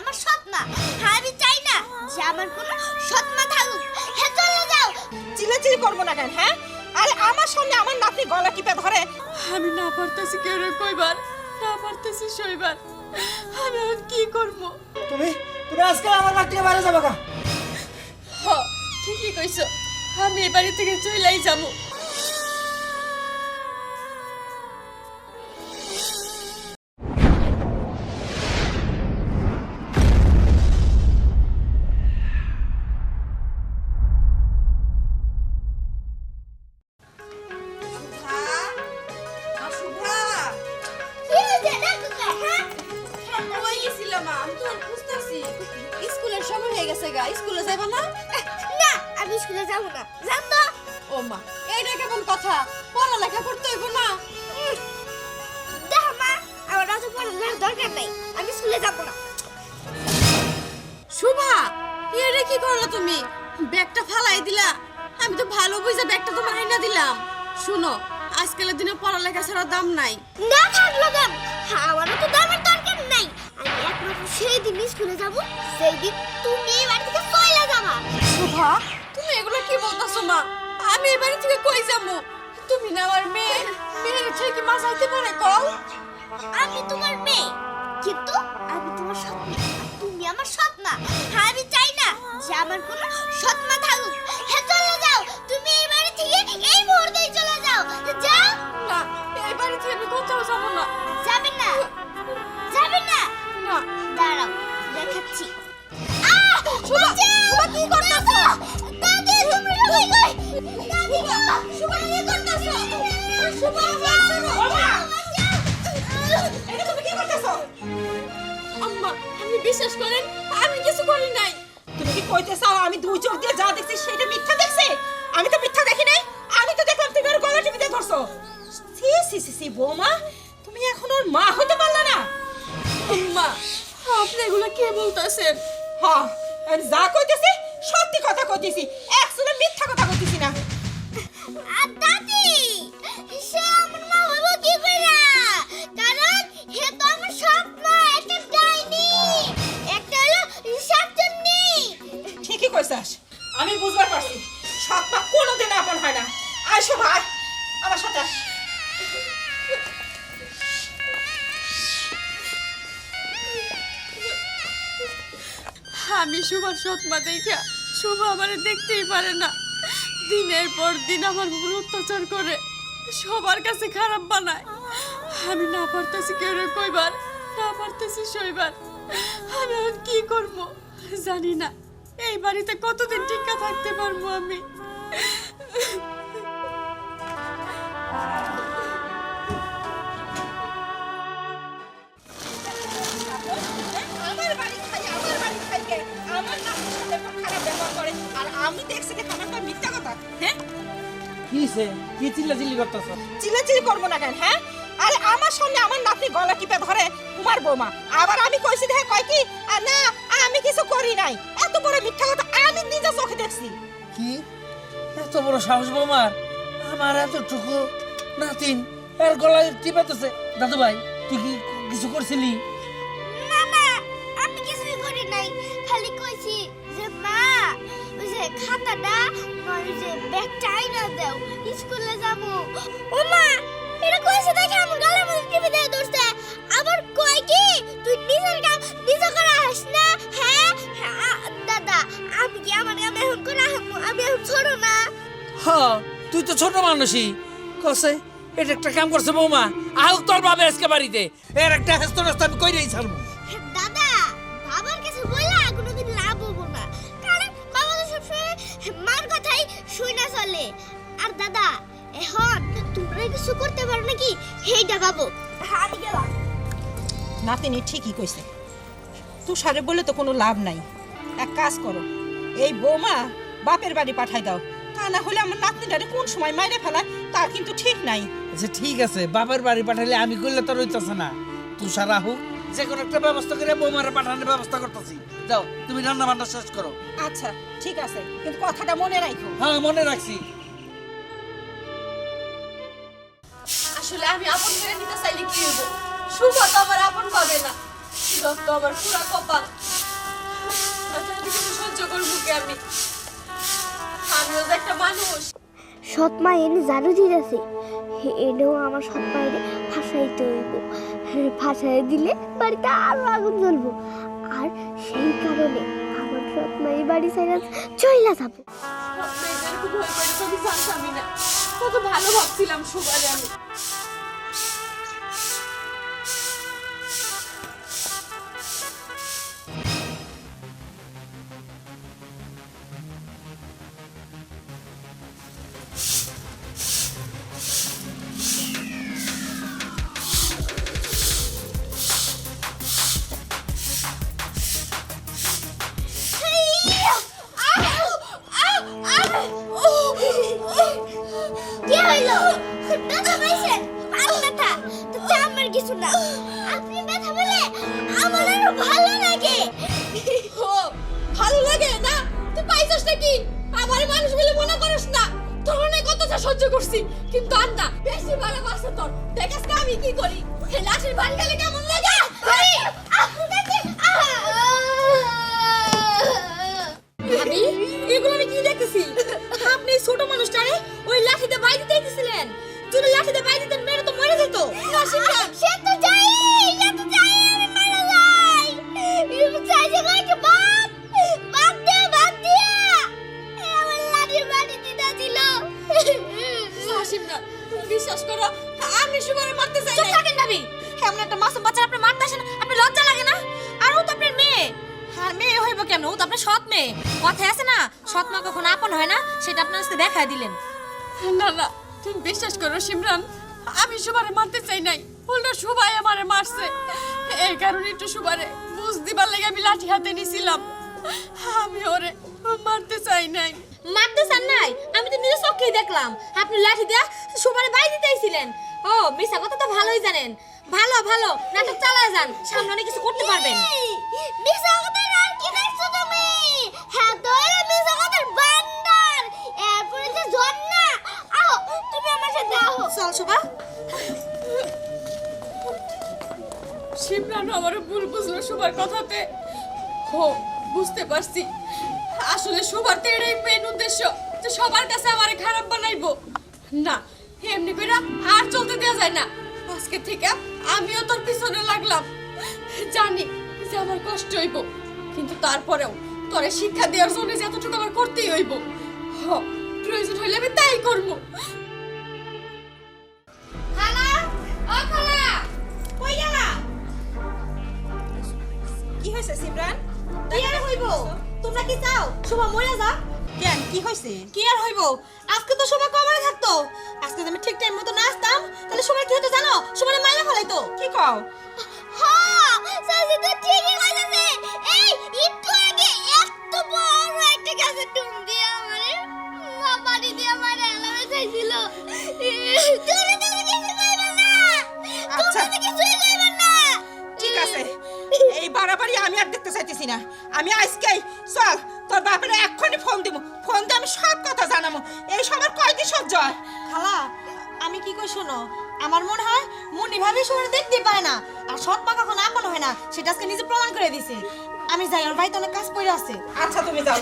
আমার সৎ মা হ্যাঁ আমি চাই না যে আমার কোনো সৎ মা থাকুক। হ্যাঁ চলে যাও। চিল্লাচিল্লি করব না কেন হ্যাঁ? আরে আমার সামনে আমার নাতনি গলা টিপে ধরে। আমি না পারতেছি কেউ কইবার না পারতেছি সইবার। আমি এখন কি করব? তুমি তুমি আজকে আমার বাড়ি থেকে বাইরে যাবে কা? হ ঠিকই কইছো। আমি এই বাড়ি থেকে চইলাই যাব। ও মা এইটা কেমন কথা? পড়ালেখা করতে হইব না। দেখো মা আমার অত পড়ার দরকার নাই আমি স্কুলে যাব না। শুভা এটা কি করল তুমি? ব্যাগটা ফালাই দিলা। আমি তো ভালো বুঝে ব্যাগটা তোমার আইনা দিলাম। শুনো আজকালের দিনে পড়ালেখা ছাড়া দাম নাই। না থাকল দাম আমারও তো দামের দরকার নাই। আমি একমাত্র সেই দিন স্কুলে যাব সেই দিন তুমি বাড়ি থেকে চলে যাবা। শুভা তুমি এগুলো কি বলতেছো মা? আমি এই বাড়ি থেকে কই যাব? তুমি না আমার মেয়ে মেয়ের ছেলে কি মা যাইতে পারে কল আমি তোমার মেয়ে কিন্তু আমি তোমার সৎ তুমি আমার সৎ মা আমি চাই না যে আমার কোনো সৎ মা থাকুক। হ্যাঁ চলে যাও তুমি এই বাড়ি থেকে এই মুহূর্তেই চলে যাও। যাও। না এই বাড়ি থেকে আমি কোথাও যাব না। যাবেন না। বিশ্বাস করেন? আমি কিছু করি নাই। তুমি কি কইতে চাও? আমি দুই চোখ দিয়ে যা দেখছি সেটা মিথ্যা দেখছি? আমি তো মিথ্যা দেখি নাই। আমি তো দেখলাম তুমি ওর গলা টিপিতে ধরছো। সি সি সি সি বৌমা তুমি এখন ওর মা হতে পারলে না। আপনি এগুলো কে বলতেছেন? হ্যাঁ যা কইতেছি সত্যি কথা কইতেছি। একচুয়ালি মিথ্যা কথা কইতেছি না। দাদি! কইছাস আমি বুঝবার পারছি। সৎ মা কোনোদিন আপন হয় না। আইসো ভাই আমার সাথে আস। আমি সৎমা দেখা শুভা আমারে দেখতেই পারে না। দিনের পর দিন আমার উপর অত্যাচার করে। সবার কাছে খারাপ বানায়। আমি না পারতেছি কেউ কইবার, না পারতেছি সইবার। আমি এখন কি করব? জানি না। এই বাড়িতে কতদিন টিকা থাকতে পারব আমি? আমার বাড়ি খাই আমার বাড়ি খাই কে আমার নামের সাথে এত খারাপ ব্যবহার করে। আর আমি দেখছি যে মিথ্যা কথা। হ্যাঁ? কি করতেছ? চিল্লাচিল্লি করব না কেন হ্যাঁ? আরে আমার সামনে আমার নাতনি গলা টিপে ধরে তোমার বৌমা। আবার আমি কইছি দেখে কয় কি? না আমি কিছু করি নাই। এত বড় মিথ্যা কথা আমি নিজে চোখে দেখছি। কি? এত বড় সাহস বৌমার? আমার এতটুকু নাতিন। এর গলায় টিপাতেছে দাদু ভাই তুই কি কিছু করছিলি? না আমি কিছুই করি নাই। খালি কইছি যে মা ওই যে খাতাটা ওই যে ব্যাগটা আইনা দাও। স্কুলে যাব। মানুষই কসে এটা একটা কাম করছে বৌমা। আহ তোর বাবে আজকে বাড়িতে। এর একটা হেস্ত রাস্তা আমি কইরেই ছাড়বো। দাদা বাবার কাছে বললে কোনোদিন লাভ হব না। কারণ বাবা তো সবসময় মার কথাই শুই না চলে। আর দাদা এখন তোমরা কিছু করতে পারো নাকি? হেইটা বাবু। আমি গেলাম। নাতিনি ঠিকই কইছে। তুষারে বলে তো কোনো লাভ নাই। এক কাজ করো এই বৌমা বাপের বাড়ি পাঠাই দাও। তা না হলে আমার নাতনিটারে কোন সময় মাইরে ফেলায় তার কিন্তু ঠিক নাই। আচ্ছা ঠিক আছে বাপের বাড়ি পাঠাইলে আমি করলে তোর হইতাছে না। তুষার রাহু যে কোনো একটা ব্যবস্থা করে বৌমারে পাঠানোর ব্যবস্থা করতেছি। যাও তুমি রান্না বান্না শেষ করো। আচ্ছা ঠিক আছে কিন্তু কথাটা মনে রাখো হ্যাঁ মনে রাখছি। আসলে আমি আপন করে নিতে চাইলে কি হইব? শুভ তো আমার আপন পাবে না। যত আমার পুরা কপাল। করব কি আমি? আমিও যে একটা মানুষ। সৎ মা এনে জারু দিতেছে। এনেও আমার সৎ মায়ের ফাঁসাইতে হইব ফাঁসাই দিলে বাড়িতে আরও আগুন জ্বলবো। আর সেই কারণে আমার সৎ মায়ের বাড়ি ছাইরা চইলা যাব। মেয়েদের খুব ভয় করে তো আমি জানতামই না। কত ভালো ভাবছিলাম সুবাদে আমি পাইছস নাকি? আমার মানুষ বলে মনে করিস না। তোর অনেক সহ্য করছি। কিন্তু না বেশি ভালো বাসা তোর। দেখাস না আমি কি করি? এই লাঠির বাড়ি গেলে কেমন লাগে? উল্টো সুবাই আমারে মারছে। এই কারণে একটু সুবারে বুঝ দিবার লাগে আমি লাঠি হাতে নিছিলাম। আমি ওরে মারতে চাই নাই। মারতে চান নাই? আমি তো নিজে চোখেই দেখলাম। আপনি লাঠি দিয়া সুমারে বাইরে দিতেছিলেন ও মিশা কথা তো ভালোই জানেন। ভালো ভালো নাটক চালায় যান। সামনে অনেক কিছু করতে পারবেন। মিছা কথা আর কি দেখছ তুমি? হ্যাঁ তো এরা মিছা কথার বান্দার এরপরে যে ঝর্ণা। আও তুমি আমার সাথে আও চল শোভা। সিমরান আমার ভুল বুঝলো সুবার কথাতে। হো, বুঝতে পারছি। আসলে সুবার তো এটাই মেন উদ্দেশ্য, যে সবার কাছে আমারে খারাপ বানাইবো। না, এমনি করে আর চলতে দেওয়া যায় না। আজকে থেকে আমিও তোর পিছনে লাগলাম। জানি যে আমার কষ্ট হইব, কিন্তু তারপরেও তোরে শিক্ষা দেওয়ার জন্য যে এতটুকু আমার করতেই হইব। হ, প্রয়োজন হইলে আমি তাই করব। কি হয়েছে সিমরান কি আর হইব তোমরা কি চাও? শোভা মরে যা কেন কি হয়েছে কি আর হইব আজকে তো শোভা কবরে থাকতো। আজকে আমি ঠিক টাইম মতো না আসতাম তাহলে শোভা কি হতো জানো? শোভা মাইনা ফলাইতো। কি কও? হ্যাঁ সাজি আমি আজকেই চল তোর বাপের এক্ষুনি ফোন দিব। ফোন দিয়ে আমি সব কথা জানাব। এই সবার কয়দিন সহ্য হয়? খালা আমি কি কই শোনো? আমার মনে হয় মনি ভাবি শোনে দেখতে পায় না। আর সৎ মা কখন আপন হয় না সেটা আজকে নিজে প্রমাণ করে দিছে। আমি যাই ওর বাড়িতে অনেক কাজ পড়ে আছে। আচ্ছা তুমি যাও।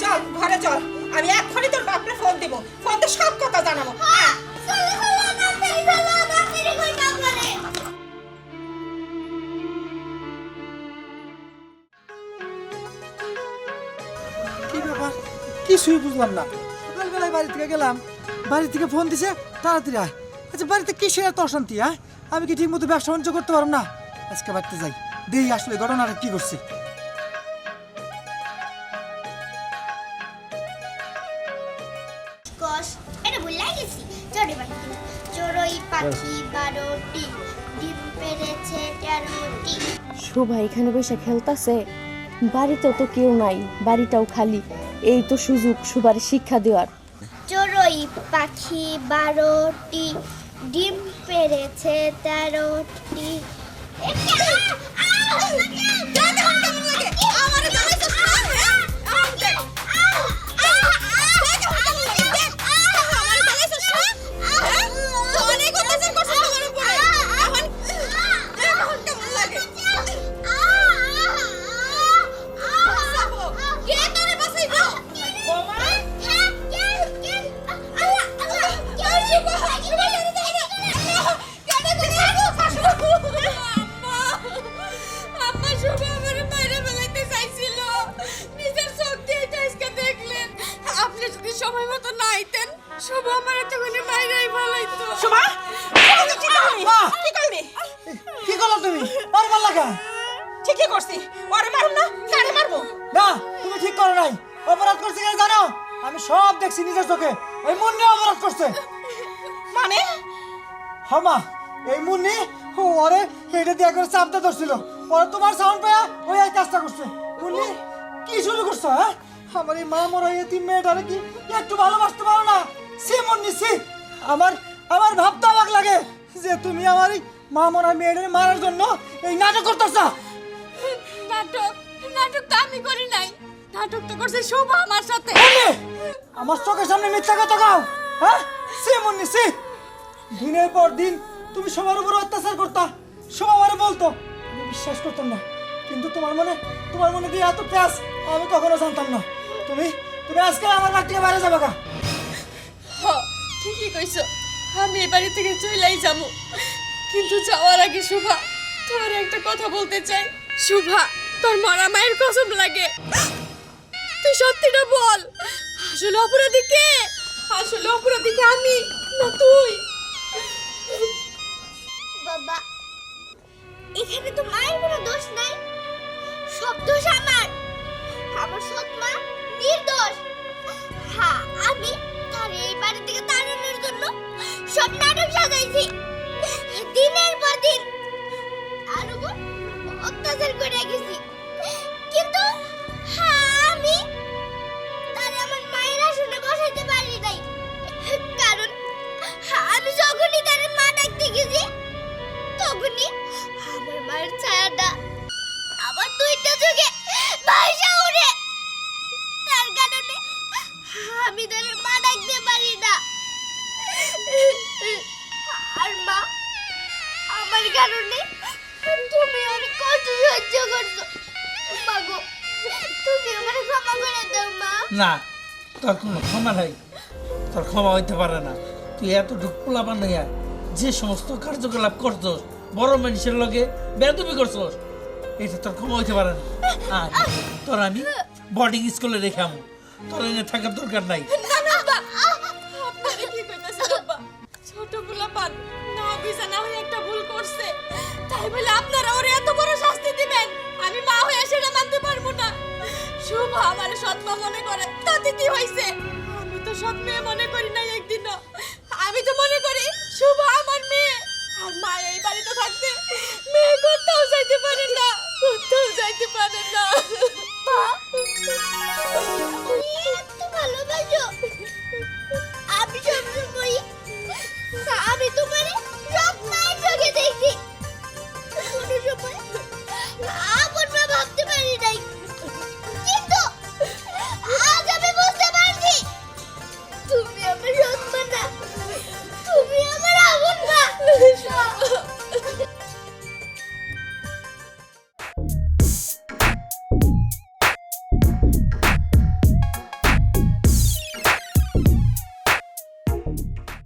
চল ঘরে চল। আমি এক্ষুনি তোর বাপরে ফোন দিব। ফোন দিয়ে সব কথা জানাব। হ্যাঁ কিছুই বুঝলাম না। সকালবেলায় বাড়ি থেকে গেলাম বাড়ি থেকে ফোন দিছে তাড়াতাড়ি আয়। আচ্ছা বাড়িতে কিসের এত অশান্তি হ্যাঁ? আমি কি ঠিক মতো ব্যবসা বাণিজ্য করতে পারব না? আজকে বাড়িতে যাই। দেই আসলে ঘটনাটা কি করছে শোভা এখানে বসে খেলতাছে? বাড়িতেও তো কেউ নাই বাড়িটাও খালি। এই তো সুযোগ সুবার শিক্ষা দেওয়ার। চড়ই পাখি বারোটি ডিম পেরেছে তেরোটি। আর ভালো লাগা? ঠিকই করছি। ওরে মারুম না কারে মারবো? না তুমি ঠিক করো নাই। অপরাধ করছে কেন জানো? আমি সব দেখছি নিজের চোখে। এই মুন্নি অপরাধ করছে। মানে? হামা এই মুন্নি ওরে এটা দিয়ে করে চাপতে ধরছিল। পরে তোমার সাউন্ড পায়া ওই এই কাজটা করছে। মুন্নি কি শুরু করছ হ্যাঁ? আমার এই মা মরা এই তিন মেয়েটারে কি একটু ভালোবাসতে পারো না? সে মুন্নি সে আমার আমার ভাবতে অবাক লাগে যে তুমি আমার এই মা মরা মেয়েটারে মারার জন্য এই নাটক করতেছো। নাটক নাটক তো আমি করি নাই। নাটক তো করছে শোভা আমার সাথে। আমার চোখের সামনে মিথ্যা কথা গাও হ্যাঁ? সে মুন্নি সে। দিনের পর দিন তুমি সবার উপর অত্যাচার করতা। সবার বলতো আমি বিশ্বাস করতাম না। কিন্তু তোমার মনে তোমার মনে দিয়ে এত প্যাস আমি কখনো জানতাম না। তুমি তুমি আজকে আমার বাড়ি থেকে বাইরে যাবে হ ঠিকই কইছো। আমি এই বাড়ি থেকে চলেই যাব। কিন্তু যাওয়ার আগে শুভা, তোমার একটা কথা বলতে চাই। শুভা, তোর মরা মায়ের কসম লাগে। তুই সত্যিটা বল, আসলে অপরাধী কে? আসলে অপরাধী কে আমি, না তুই? বাবা, এখানে তো মায়ের কোনো দোষ নাই। সব দোষ আমার। আমার সৎ মা নির্দোষ। হ্যাঁ আমি তার এই বাড়ি থেকে তাড়ানোর জন্য সব নাটক সাজাইছি। দিনের পর দিন তার উপর অত্যাচার করে গেছি। কিন্তু আমি আমার মায়ের আসনে বসাইতে পারি নাই। কারণ আমি যখনই তার মা ডাকতে গেছি, তখনই আমার মায়ের ছায়াটা দুইটা ভাষা কারণে তুমি অনেক কষ্ট সহ্য করছ। মাগো তুমি আমার ক্ষমা করে দাও মা। না তোর কোনো ক্ষমা নাই। তোর ক্ষমা হইতে পারে না। তুই এত ঢুকুলা বানাইয়া যে সমস্ত কার্যকলাপ করছস বড় মানুষের লগে বেদবি করছস এটা তোর ক্ষমা হইতে পারে না। আয়, তোর আমি বোর্ডিং স্কুলে রেখাম তোর এনে থাকার দরকার নাই। তাই আপনারা ওরে এত বড় শাস্তি দিবেন? আমি মা হয়ে সেটা মানতে পারব না। শুভ আমার সৎ মা মনে করে, তাতে কি হয়েছে আমি তো সৎ মেয়ে মনে করি না একদিনও। আমি তো মনে করি শুভ আমার মেয়ে। আর মা এই বাড়িতে থাকতে মেয়ে কোথাও যাইতে পারে না, কোথাও যাইতে পারে না। এত ভালোবাসো। আমি তোমার সব মায়ের চোখে দেখি।